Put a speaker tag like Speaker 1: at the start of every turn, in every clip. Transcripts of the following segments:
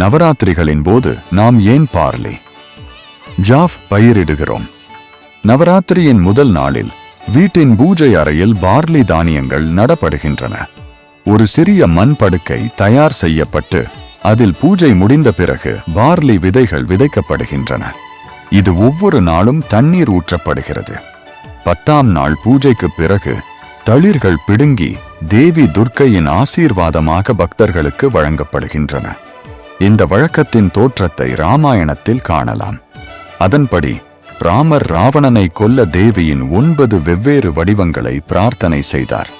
Speaker 1: நவராத்திரிகளின் போது நாம் ஏன் பார்லி? ஜாஃப் பயிரிடுகிறோம். நவராத்திரியின் முதல் நாளில் வீட்டின் பூஜை அறையில் பார்லி தானியங்கள் நடப்படுகின்றன. ஒரு சிறிய மண் படுக்கை தயார் செய்யப்பட்டு அதில் பூஜை முடிந்த பிறகு பார்லி விதைகள் விதைக்கப்படுகின்றன. இது ஒவ்வொரு நாளும் தண்ணீர் ஊற்றப்படுகிறது. பத்தாம் நாள் பூஜைக்கு பிறகு தளிர்கள் பிடுங்கி தேவி துர்க்கையின் ஆசீர்வாதமாக பக்தர்களுக்கு வழங்கப்படுகின்றன. இந்த வழக்கத்தின் தோற்றத்தை ராமாயணத்தில் காணலாம். அதன்படி ராமர் ராவணனை கொல்ல தேவியின் ஒன்பது வெவ்வேறு வடிவங்களை பிரார்த்தனை செய்தார்.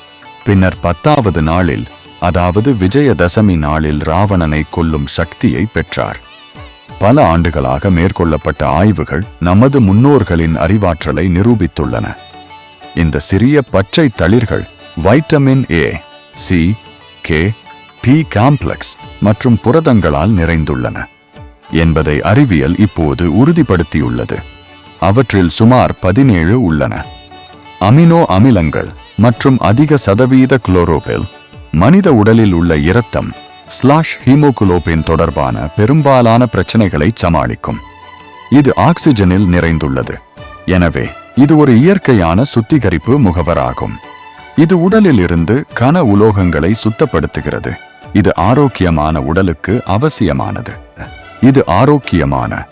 Speaker 1: பின்னர் பத்தாவது நாளில் அதாவது விஜயதசமி நாளில் ராவணனை கொல்லும் சக்தியை பெற்றார். பல ஆண்டுகளாக மேற்கொள்ளப்பட்ட ஆய்வுகள் நமது முன்னோர்களின் அறிவாற்றலை நிரூபித்துள்ளன. இந்த சிறிய பச்சை தளிர்கள் vitamin A C K B complex மற்றும் புரதங்களால் நிறைந்துள்ளன என்பதை அறிவியல் இப்போது உறுதிப்படுத்தியுள்ளது. அவற்றில் சுமார் பதினேழு உள்ளன. அமினோ அமிலங்கள் மற்றும் அதிக சதவீத குளோரோபில் மனித உடலில் உள்ள இரத்தம் ஸ்லாஷ் ஹீமோகுளோபின் தொடர்பான பெரும்பாலான பிரச்சனைகளை சமாளிக்கும். இது ஆக்சிஜனில் நிறைந்துள்ளது. எனவே இது ஒரு இயற்கையான சுத்திகரிப்பு முகவராகும். இது உடலில் இருந்து கன உலோகங்களை சுத்தப்படுத்துகிறது. இது ஆரோக்கியமான உடலுக்கு அவசியமானது. இது ஆரோக்கியமான